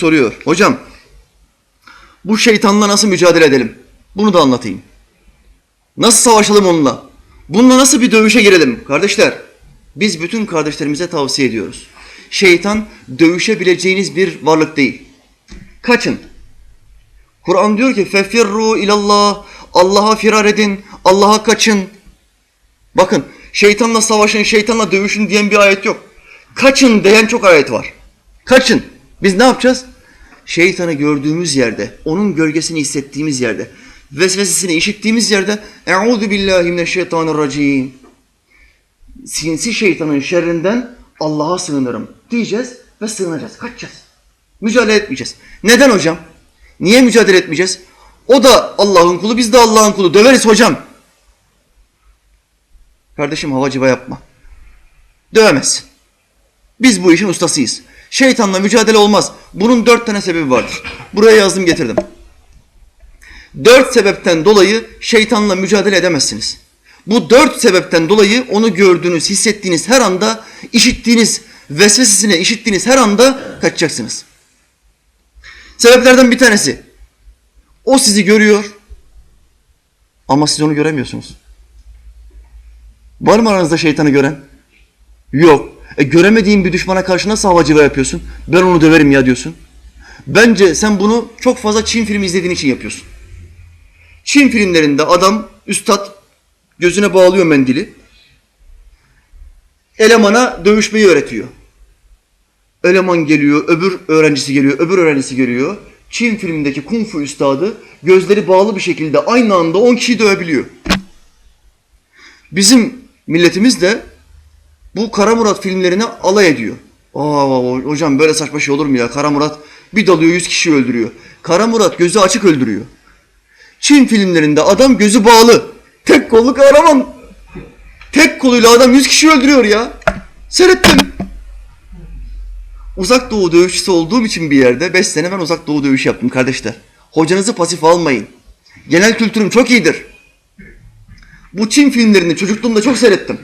soruyor. Hocam bu şeytanla nasıl mücadele edelim? Bunu da anlatayım. Nasıl savaşalım onunla? Bununla nasıl bir dövüşe girelim? Kardeşler, biz bütün kardeşlerimize tavsiye ediyoruz. Şeytan dövüşebileceğiniz bir varlık değil. Kaçın. Kur'an diyor ki fefirru ilallah. Allah'a firar edin. Allah'a kaçın. Bakın şeytanla savaşın, şeytanla dövüşün diyen bir ayet yok. Kaçın diyen çok ayet var. Kaçın. Biz ne yapacağız? Şeytanı gördüğümüz yerde, onun gölgesini hissettiğimiz yerde, vesvesesini işittiğimiz yerde Euzu billahi mineşşeytanirracim. Sinsi şeytanın şerrinden Allah'a sığınırım diyeceğiz ve sığınacağız. Kaçacağız. Mücadele etmeyeceğiz. Neden hocam? Niye mücadele etmeyeceğiz? O da Allah'ın kulu, biz de Allah'ın kulu. Döveriz hocam. Kardeşim havacıva yapma. Dövemezsin. Biz bu işin ustasıyız. Şeytanla mücadele olmaz. Bunun dört tane sebebi vardır. Buraya yazdım getirdim. Dört sebepten dolayı şeytanla mücadele edemezsiniz. Bu dört sebepten dolayı onu gördüğünüz, hissettiğiniz her anda, işittiğiniz, vesvesesine işittiğiniz her anda kaçacaksınız. Sebeplerden bir tanesi. O sizi görüyor ama siz onu göremiyorsunuz. Var mı aranızda şeytanı gören? Yok. E göremediğin bir düşmana karşı nasıl havacılığa yapıyorsun? Ben onu döverim ya diyorsun. Bence sen bunu çok fazla Çin filmi izlediğin için yapıyorsun. Çin filmlerinde adam, üstad gözüne bağlıyor mendili. Elemana dövüşmeyi öğretiyor. Eleman geliyor, öbür öğrencisi geliyor, öbür öğrencisi geliyor. Çin filmindeki kung fu üstadı gözleri bağlı bir şekilde aynı anda 10 kişiyi dövebiliyor. Bizim milletimiz de bu Kara Murat filmlerine alay ediyor. Aa hocam böyle saçma şey olur mu ya? Kara Murat bir dalıyor 100 kişi öldürüyor. Kara Murat gözü açık öldürüyor. Çin filmlerinde adam gözü bağlı. Tek kollu kahraman. Tek koluyla adam 100 kişi öldürüyor ya. Seyrettim. Uzak doğu dövüşçüsü olduğum için bir yerde 5 sene ben uzak doğu dövüşü yaptım kardeşler. Hocanızı pasif almayın. Genel kültürüm çok iyidir. Bu Çin filmlerini çocukluğumda çok seyrettim.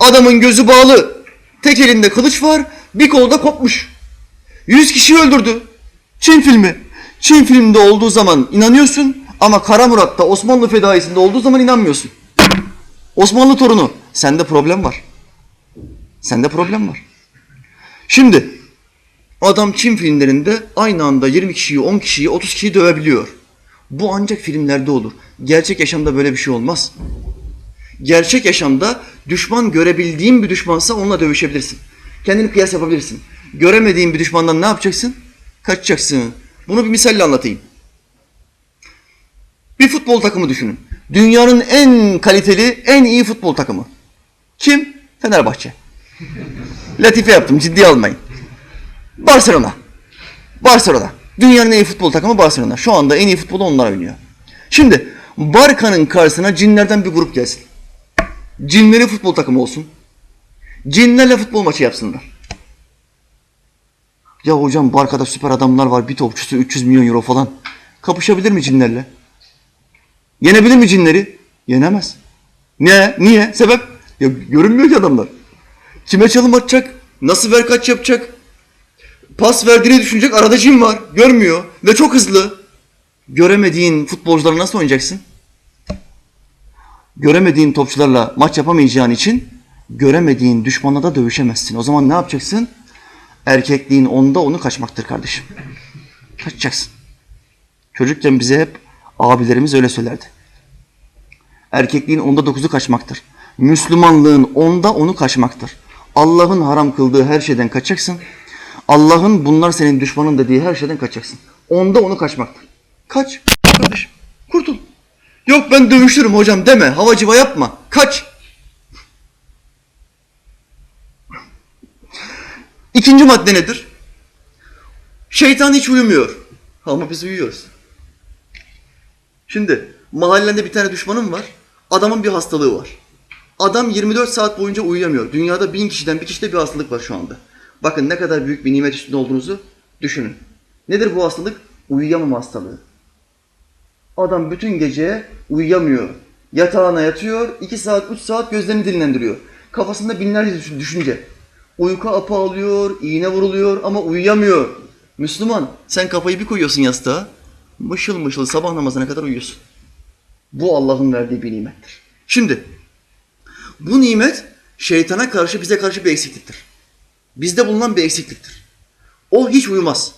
Adamın gözü bağlı. Tek elinde kılıç var, bir kolu da kopmuş. Yüz kişi öldürdü. Çin filmi. Çin filminde olduğu zaman inanıyorsun ama Kara Murat'ta Osmanlı fedaisinde olduğu zaman inanmıyorsun. Osmanlı torunu. Sende problem var. Sende problem var. Şimdi adam Çin filmlerinde aynı anda 20 kişiyi, 10 kişiyi, 30 kişiyi dövebiliyor. Bu ancak filmlerde olur. Gerçek yaşamda böyle bir şey olmaz. Gerçek yaşamda düşman görebildiğin bir düşmansa onunla dövüşebilirsin. Kendini kıyas yapabilirsin. Göremediğin bir düşmandan ne yapacaksın? Kaçacaksın. Bunu bir misalle anlatayım. Bir futbol takımı düşünün. Dünyanın en kaliteli, en iyi futbol takımı. Kim? Fenerbahçe. Latife yaptım, ciddiye almayın. Barcelona. Barcelona. Dünyanın en iyi futbol takımı Barcelona. Şu anda en iyi futbolu onlar oynuyor. Şimdi Barka'nın karşısına cinlerden bir grup gelsin. Cinleri futbol takımı olsun. Cinlerle futbol maçı yapsınlar. Ya hocam Barka'da süper adamlar var. Bir topçusu 300 milyon euro falan. Kapışabilir mi cinlerle? Yenebilir mi cinleri? Yenemez. Ne? Niye? Sebep? Ya görünmüyor ki adamlar. Kime çalım atacak? Nasıl ver kaç yapacak? Pas verdiğini düşünecek arada cin var. Görmüyor. Ve çok hızlı. Göremediğin futbolcularla nasıl oynayacaksın? Göremediğin topçularla maç yapamayacağın için göremediğin düşmanla da dövüşemezsin. O zaman ne yapacaksın? Erkekliğin onda onu kaçmaktır kardeşim. Kaçacaksın. Çocukken bize hep abilerimiz öyle söylerdi. Erkekliğin onda dokuzu kaçmaktır. Müslümanlığın onda onu kaçmaktır. Allah'ın haram kıldığı her şeyden kaçacaksın. Allah'ın bunlar senin düşmanın dediği her şeyden kaçacaksın. Onda onu kaçmaktır. Kaç kardeşim. Kurtul. Yok ben dövüşürüm hocam deme. Havacıva yapma. Kaç. İkinci madde nedir? Şeytan hiç uyumuyor. Ama biz uyuyoruz. Şimdi mahallende bir tane düşmanım var. Adamın bir hastalığı var. Adam 24 saat boyunca uyuyamıyor. Dünyada bin kişiden bir kişide bir hastalık var şu anda. Bakın ne kadar büyük bir nimet üstünde olduğunuzu düşünün. Nedir bu hastalık? Uyuyamama hastalığı. Adam bütün gece uyuyamıyor. Yatağına yatıyor, 2 saat, 3 saat gözlerini dinlendiriyor. Kafasında binlerce düşün- düşünce. Uyku apı alıyor, iğne vuruluyor ama uyuyamıyor. Müslüman sen kafayı bir koyuyorsun yastığa. Mışıl mışıl sabah namazına kadar uyuyorsun. Bu Allah'ın verdiği bir nimettir. Şimdi bu nimet şeytana karşı bize karşı bir eksikliktir. Bizde bulunan bir eksikliktir. O hiç uyumaz.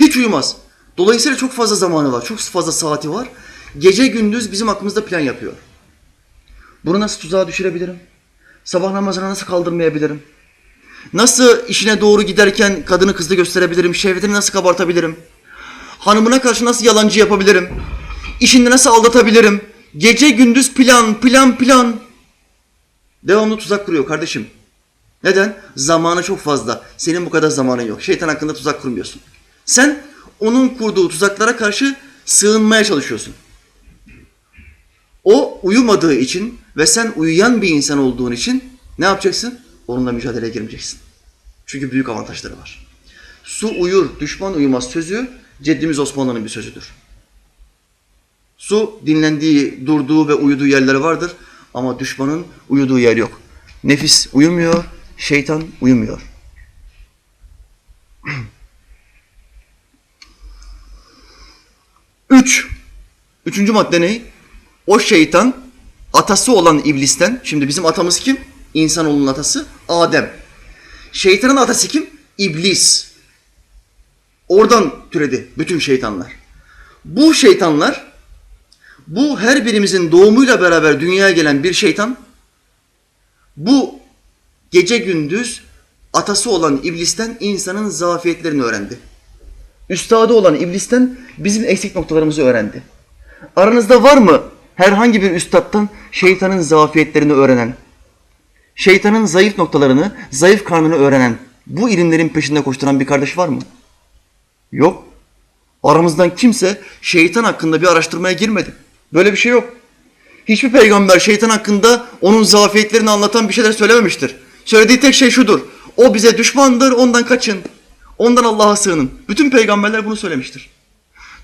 Hiç uyumaz. Dolayısıyla çok fazla zamanı var, çok fazla saati var. Gece gündüz bizim aklımızda plan yapıyor. Bunu nasıl tuzağa düşürebilirim? Sabah namazına nasıl kaldırmayabilirim? Nasıl işine doğru giderken kadını kızdı gösterebilirim? Şehvetini nasıl kabartabilirim? Hanımına karşı nasıl yalancı yapabilirim? İşinde nasıl aldatabilirim? Gece gündüz plan, plan, plan. Devamlı tuzak kuruyor kardeşim. Neden? Zamanı çok fazla. Senin bu kadar zamanın yok. Şeytan hakkında tuzak kurmuyorsun. Sen onun kurduğu tuzaklara karşı sığınmaya çalışıyorsun. O uyumadığı için ve sen uyuyan bir insan olduğun için ne yapacaksın? Onunla mücadeleye girmeyeceksin. Çünkü büyük avantajları var. Su uyur, düşman uyumaz sözü ceddimiz Osmanlı'nın bir sözüdür. Su dinlendiği, durduğu ve uyuduğu yerleri vardır ama düşmanın uyuduğu yer yok. Nefis uyumuyor, şeytan uyumuyor. Üç. Üçüncü madde ne? O şeytan atası olan iblisten, şimdi bizim atamız kim? İnsanoğlunun atası Adem. Şeytanın atası kim? İblis. Oradan türedi bütün şeytanlar. Bu şeytanlar, bu her birimizin doğumuyla beraber dünyaya gelen bir şeytan, bu gece gündüz atası olan iblisten insanın zafiyetlerini öğrendi. Üstadı olan iblisten bizim eksik noktalarımızı öğrendi. Aranızda var mı herhangi bir üstattan şeytanın zafiyetlerini öğrenen, şeytanın zayıf noktalarını, zayıf karnını öğrenen, bu ilimlerin peşinde koşturan bir kardeş var mı? Yok. Aramızdan kimse şeytan hakkında bir araştırmaya girmedi. Böyle bir şey yok. Hiçbir peygamber şeytan hakkında onun zafiyetlerini anlatan bir şeyler söylememiştir. Söylediği tek şey şudur. O bize düşmandır, ondan kaçın. Ondan Allah'a sığının. Bütün peygamberler bunu söylemiştir.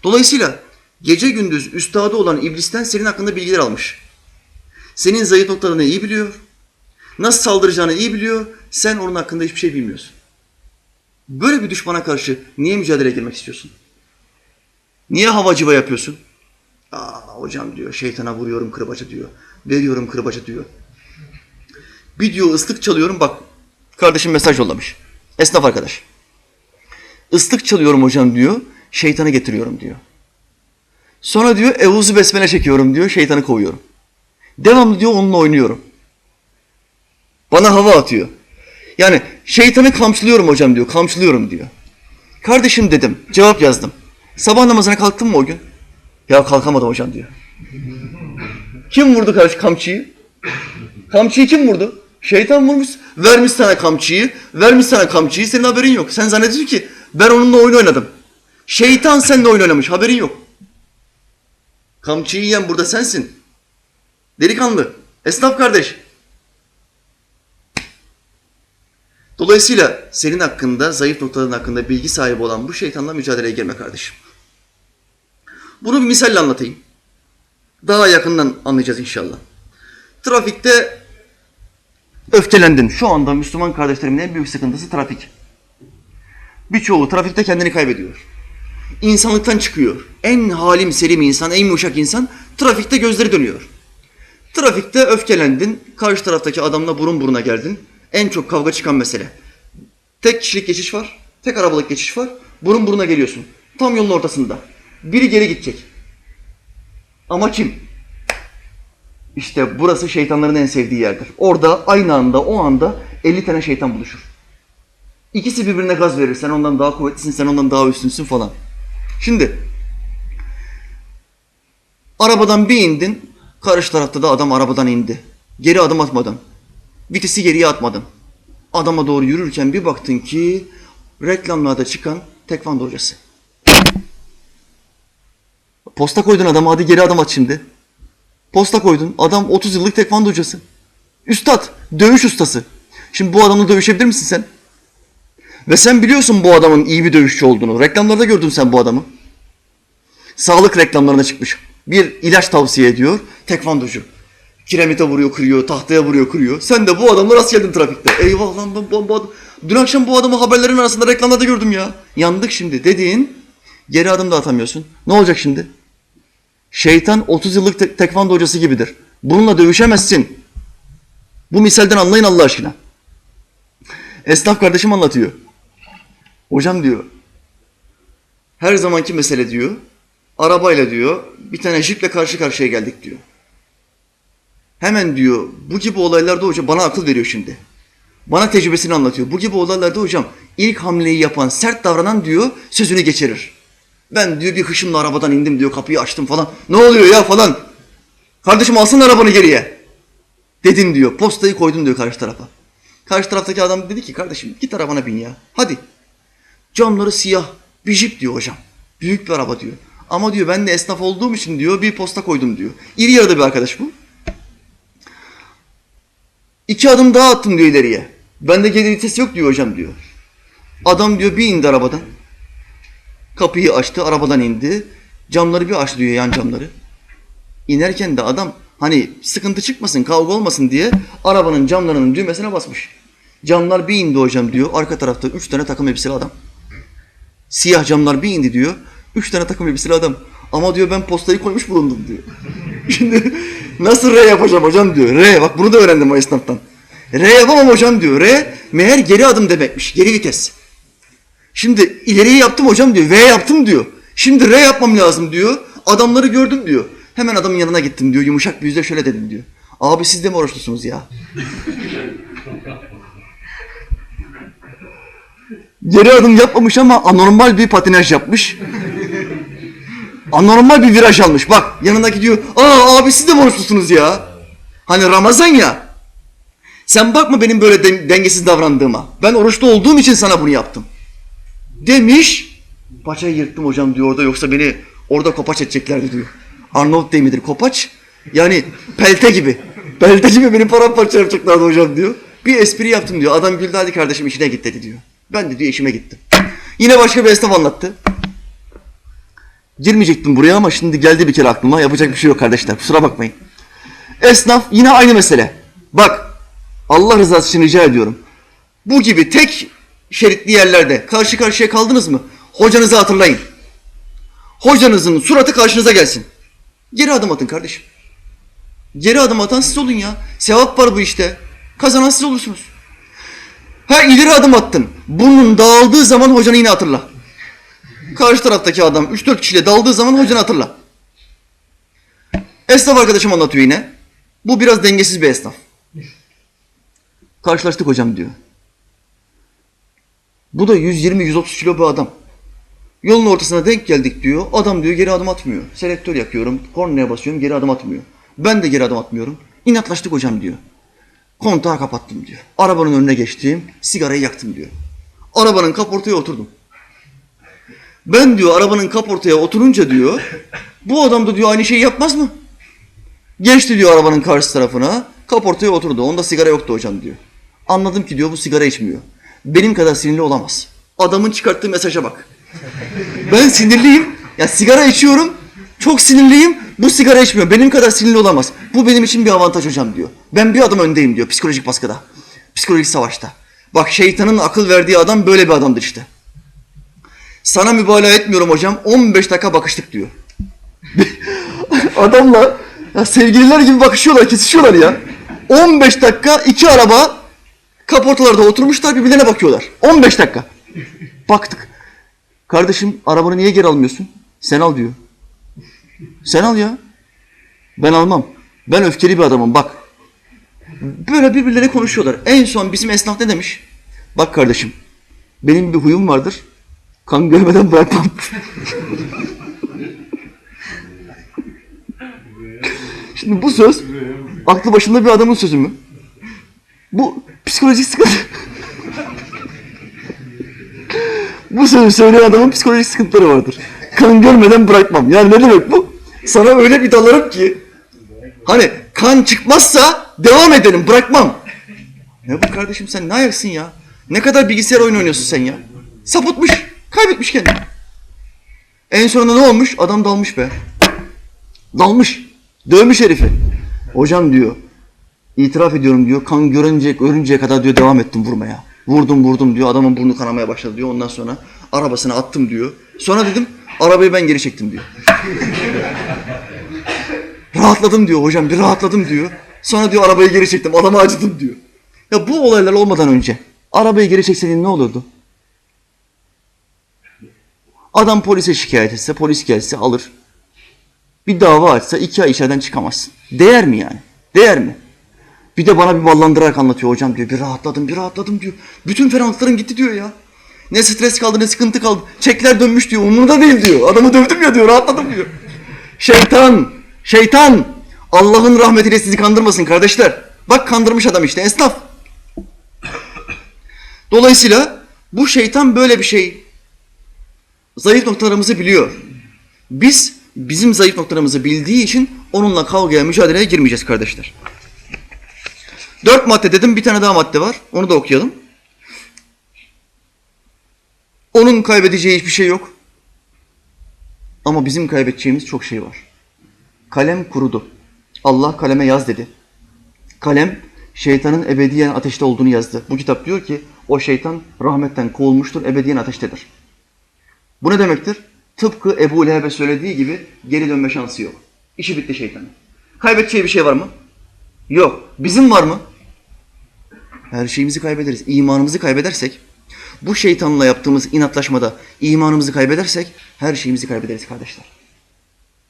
Dolayısıyla gece gündüz üstadı olan iblisten senin hakkında bilgiler almış. Senin zayıf noktalarını iyi biliyor. Nasıl saldıracağını iyi biliyor. Sen onun hakkında hiçbir şey bilmiyorsun. Böyle bir düşmana karşı niye mücadeleye girmek istiyorsun? Niye havacıva yapıyorsun? Aa hocam diyor şeytana vuruyorum kırbaça diyor. Veriyorum kırbaça diyor. Bir diyor ıslık çalıyorum bak kardeşim mesaj yollamış. Esnaf arkadaş. Islık çalıyorum hocam diyor. Şeytanı getiriyorum diyor. Sonra diyor evuzu besmele çekiyorum diyor. Şeytanı kovuyorum. Devamlı diyor onunla oynuyorum. Bana hava atıyor. Yani şeytanı kamçılıyorum hocam diyor. Kamçılıyorum diyor. Kardeşim dedim. Cevap yazdım. Sabah namazına kalktın mı o gün? Ya kalkamadım hocam diyor. Kim vurdu kardeş kamçıyı? Kamçıyı kim vurdu? Şeytan vurmuş. Vermiş sana kamçıyı. Vermiş sana kamçıyı. Senin haberin yok. Sen zannediyorsun ki ben onunla oyun oynadım. Şeytan seninle oyun oynamış. Haberin yok. Kamçıyı yiyen burada sensin. Delikanlı. Esnaf kardeş. Dolayısıyla senin hakkında, zayıf noktaların hakkında bilgi sahibi olan bu şeytanla mücadeleye girme kardeşim. Bunu bir misalle anlatayım. Daha yakından anlayacağız inşallah. Trafikte öfkelendin. Şu anda Müslüman kardeşlerimin en büyük sıkıntısı trafik. Birçoğu trafikte kendini kaybediyor. İnsanlıktan çıkıyor. En halim selim insan, en yumuşak insan trafikte gözleri dönüyor. Trafikte öfkelendin, karşı taraftaki adamla burun buruna geldin. En çok kavga çıkan mesele. Tek kişilik geçiş var, tek arabalık geçiş var. Burun buruna geliyorsun. Tam yolun ortasında. Biri geri gidecek. Ama kim? İşte burası şeytanların en sevdiği yerdir. Orada aynı anda o anda 50 tane şeytan buluşur. İkisi birbirine gaz verir. Sen ondan daha kuvvetlisin, sen ondan daha üstünsün falan. Şimdi arabadan bir indin, karşı tarafta da adam arabadan indi. Geri adım atmadın. Vitesi geriye atmadın. Adama doğru yürürken bir baktın ki reklamlarda çıkan tekvando hocası. Posta koydun adama hadi geri adım at şimdi. Posta koydun. Adam 30 yıllık tekvando hocası. Üstad, dövüş ustası. Şimdi bu adamla dövüşebilir misin sen? Ve sen biliyorsun bu adamın iyi bir dövüşçü olduğunu. Reklamlarda gördün sen bu adamı. Sağlık reklamlarına çıkmış. Bir ilaç tavsiye ediyor. Tekvandocu. Kiremite vuruyor kırıyor, tahtaya vuruyor kırıyor. Sen de bu adamla rast geldin trafikte. Eyvah lan ben bu, bu adam- Dün akşam bu adamı haberlerin arasında reklamda da gördüm ya. Yandık şimdi dediğin geri adım da atamıyorsun. Ne olacak şimdi? Şeytan 30 yıllık te- tekvando hocası gibidir. Bununla dövüşemezsin. Bu misalden anlayın Allah aşkına. Esnaf kardeşim anlatıyor. Hocam diyor. Her zamanki mesele diyor. Arabayla diyor. Bir tane jiple karşı karşıya geldik diyor. Hemen diyor bu gibi olaylarda hocam bana akıl veriyor şimdi. Bana tecrübesini anlatıyor. Bu gibi olaylarda hocam ilk hamleyi yapan, sert davranan diyor sözünü geçirir. Ben diyor bir hışımla arabadan indim diyor kapıyı açtım falan. Ne oluyor ya falan. Kardeşim alsın arabanı geriye. Dedin diyor. Postayı koydun diyor karşı tarafa. Karşı taraftaki adam dedi ki kardeşim git arabana bin ya. Hadi. Camları siyah. Bir jip diyor hocam. Büyük bir araba diyor. Ama diyor ben de esnaf olduğum için diyor bir posta koydum diyor. İri yarıda bir arkadaş bu. İki adım daha attım diyor ileriye. Bende geri vites yok diyor hocam diyor. Adam diyor bir indi arabadan. Kapıyı açtı, arabadan indi. Camları bir açtı diyor yan camları. İnerken de adam hani sıkıntı çıkmasın, kavga olmasın diye arabanın camlarının düğmesine basmış. Camlar bir indi hocam diyor. Arka tarafta üç tane takım elbiseli adam. Siyah camlar bir indi diyor. Üç tane takım elbiseli adam. Ama diyor ben postayı koymuş bulundum diyor. Şimdi nasıl R yapacağım hocam diyor. R bak bunu da öğrendim o esnaftan. R yapamam hocam diyor. R meğer geri adım demekmiş. Geri vites. Şimdi ileriyi yaptım hocam diyor. V yaptım diyor. Şimdi R yapmam lazım diyor. Adamları gördüm diyor. Hemen adamın yanına gittim diyor. Yumuşak bir yüzle şöyle dedim diyor. Abi siz de mi oruçlusunuz ya? Geri adım yapmamış ama anormal bir patinaj yapmış. Anormal bir viraj almış. Bak yanındaki diyor. Aa abi siz de mi oruçlusunuz ya? Hani Ramazan ya. Sen bakma benim böyle den- dengesiz davrandığıma. Ben oruçlu olduğum için sana bunu yaptım. Demiş. Paçayı yırttım hocam diyor orada yoksa beni orada kopaç edeceklerdi diyor. Arnavut değil midir kopaç? Yani pelte gibi. Pelte gibi beni paramparça yapacaklardı hocam diyor. Bir espri yaptım diyor. Adam güldü hadi kardeşim işine git dedi diyor. Ben de diyor işime gittim. Yine başka bir esnaf anlattı. Girmeyecektim buraya ama şimdi geldi bir kere aklıma. Yapacak bir şey yok kardeşler. Kusura bakmayın. Esnaf yine aynı mesele. Bak Allah rızası için rica ediyorum. Bu gibi tek şeritli yerlerde karşı karşıya kaldınız mı? Hocanızı hatırlayın. Hocanızın suratı karşınıza gelsin. Geri adım atın kardeşim. Geri adım atan siz olun ya. Sevap var bu işte. Kazanan siz olursunuz. Ha ileri adım attın. Burnun dağıldığı zaman hocanı yine hatırla. Karşı taraftaki adam 3-4 kişiyle daldığı zaman hocanı hatırla. Esnaf arkadaşım anlatıyor yine. Bu biraz dengesiz bir esnaf. Karşılaştık hocam diyor. Bu da 120-130 kilo bir adam. Yolun ortasına denk geldik diyor. Adam diyor geri adım atmıyor. Selektör yakıyorum. Kornaya basıyorum geri adım atmıyor. Ben de geri adım atmıyorum. İnatlaştık hocam diyor. Kontağı kapattım diyor. Arabanın önüne geçtim. Sigarayı yaktım diyor. Arabanın kaportaya oturdum. Ben diyor arabanın kaportaya oturunca diyor. Bu adam da diyor aynı şeyi yapmaz mı? Geçti diyor arabanın karşı tarafına. Kaportaya oturdu. Onda sigara yoktu hocam diyor. Anladım ki diyor bu sigara içmiyor. Benim kadar sinirli olamaz. Adamın çıkarttığı mesaja bak. Ben sinirliyim. Ya sigara içiyorum. Çok sinirliyim. Bu sigara içmiyor. Benim kadar sinirli olamaz. Bu benim için bir avantaj hocam diyor. Ben bir adım öndeyim diyor psikolojik baskıda. Psikolojik savaşta. Bak şeytanın akıl verdiği adam böyle bir adamdır işte. Sana mübalağa etmiyorum hocam. 15 dakika bakıştık diyor. Adamla ya sevgililer gibi bakışıyorlar, kesişiyorlar ya. 15 dakika iki araba kaportalarda oturmuşlar birbirlerine bakıyorlar. 15 dakika. Baktık. Kardeşim arabanı niye geri almıyorsun? Sen al diyor. Sen al ya. Ben almam. Ben öfkeli bir adamım bak. Böyle birbirleri konuşuyorlar. En son bizim esnaf ne demiş? Bak kardeşim benim bir huyum vardır. Kan görmeden bırakmam. Şimdi bu söz aklı başında bir adamın sözü mü? Bu psikolojik sıkıntı. bu sözü söyleyen adamın psikolojik sıkıntıları vardır. Kan görmeden bırakmam. Yani ne demek bu? Sana öyle bir dalarım ki hani kan çıkmazsa devam edelim bırakmam. Ne bu kardeşim sen ne ayaksın ya? Ne kadar bilgisayar oyunu oynuyorsun sen ya? Sapıtmış, kaybetmiş kendini. En sonunda ne olmuş? Adam dalmış be. Dalmış. Dövmüş herifi. Hocam diyor, itiraf ediyorum diyor, kan görünce, görünceye kadar diyor devam ettim vurmaya. Vurdum vurdum diyor, adamın burnu kanamaya başladı diyor. Ondan sonra arabasına attım diyor. Sonra dedim, arabayı ben geri çektim diyor. rahatladım diyor hocam, bir rahatladım diyor. Sonra diyor arabayı geri çektim, adama acıdım diyor. Ya bu olaylar olmadan önce arabayı geri çekseydin ne olurdu? Adam polise şikayet etse, polis gelse alır. Bir dava açsa iki ay içeriden çıkamazsın. Değer mi yani? Değer mi? Bir de bana bir ballandırarak anlatıyor hocam diyor. Bir rahatladım, bir rahatladım diyor. Bütün ferahlıklarım gitti diyor ya. Ne stres kaldı, ne sıkıntı kaldı. Çekler dönmüş diyor. Umurumda değil diyor. Adamı dövdüm ya diyor, rahatladım diyor. Şeytan, şeytan. Allah'ın rahmetiyle sizi kandırmasın kardeşler. Bak kandırmış adam işte, esnaf. Dolayısıyla bu şeytan böyle bir şey. Zayıf noktalarımızı biliyor. Biz bizim zayıf noktalarımızı bildiği için onunla kavgaya, mücadeleye girmeyeceğiz kardeşler. Dört madde dedim, bir tane daha madde var. Onu da okuyalım. Onun kaybedeceği hiçbir şey yok. Ama bizim kaybedeceğimiz çok şey var. Kalem kurudu. Allah kaleme yaz dedi. Kalem şeytanın ebediyen ateşte olduğunu yazdı. Bu kitap diyor ki o şeytan rahmetten kovulmuştur, ebediyen ateştedir. Bu ne demektir? Tıpkı Ebu Leheb'e söylediği gibi geri dönme şansı yok. İşi bitti şeytanın. Kaybedeceği bir şey var mı? Yok. Bizim var mı? Her şeyimizi kaybederiz. İmanımızı kaybedersek, bu şeytanla yaptığımız inatlaşmada imanımızı kaybedersek her şeyimizi kaybederiz kardeşler.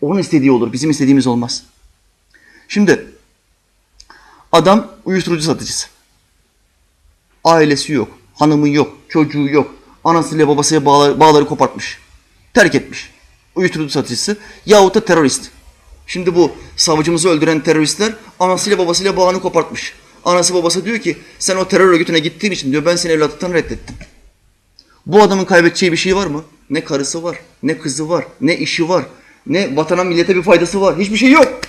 Onun istediği olur, bizim istediğimiz olmaz. Şimdi adam uyuşturucu satıcısı. Ailesi yok, hanımı yok, çocuğu yok. Anasıyla babasıyla bağları, bağları kopartmış. Terk etmiş. Uyuşturucu satıcısı yahut da terörist. Şimdi bu savcımızı öldüren teröristler anasıyla babasıyla bağını kopartmış. Anası babası diyor ki sen o terör örgütüne gittiğin için diyor ben seni evlatlıktan reddettim. Bu adamın kaybedeceği bir şey var mı? Ne karısı var, ne kızı var, ne işi var, ne vatana millete bir faydası var. Hiçbir şey yok.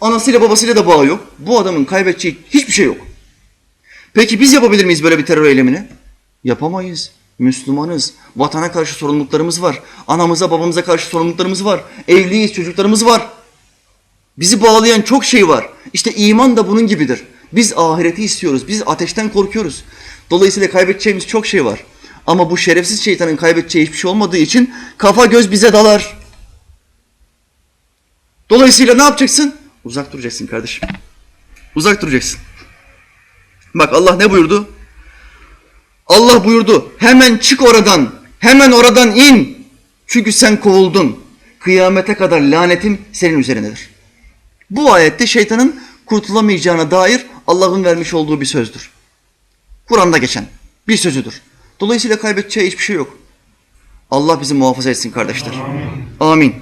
Anasıyla babasıyla da bağı yok. Bu adamın kaybedeceği hiçbir şey yok. Peki biz yapabilir miyiz böyle bir terör eylemini? Yapamayız. Müslümanız. Vatana karşı sorumluluklarımız var. Anamıza babamıza karşı sorumluluklarımız var. Evliyiz, çocuklarımız var. Bizi bağlayan çok şey var. İşte iman da bunun gibidir. Biz ahireti istiyoruz. Biz ateşten korkuyoruz. Dolayısıyla kaybedeceğimiz çok şey var. Ama bu şerefsiz şeytanın kaybedeceği hiçbir şey olmadığı için kafa göz bize dalar. Dolayısıyla ne yapacaksın? Uzak duracaksın kardeşim. Uzak duracaksın. Bak Allah ne buyurdu? Allah buyurdu. Hemen çık oradan. Hemen oradan in. Çünkü sen kovuldun. Kıyamete kadar lanetim senin üzerinedir. Bu ayette şeytanın kurtulamayacağına dair Allah'ın vermiş olduğu bir sözdür. Kur'an'da geçen bir sözüdür. Dolayısıyla kaybedeceği hiçbir şey yok. Allah bizi muhafaza etsin kardeşler. Amin. Amin.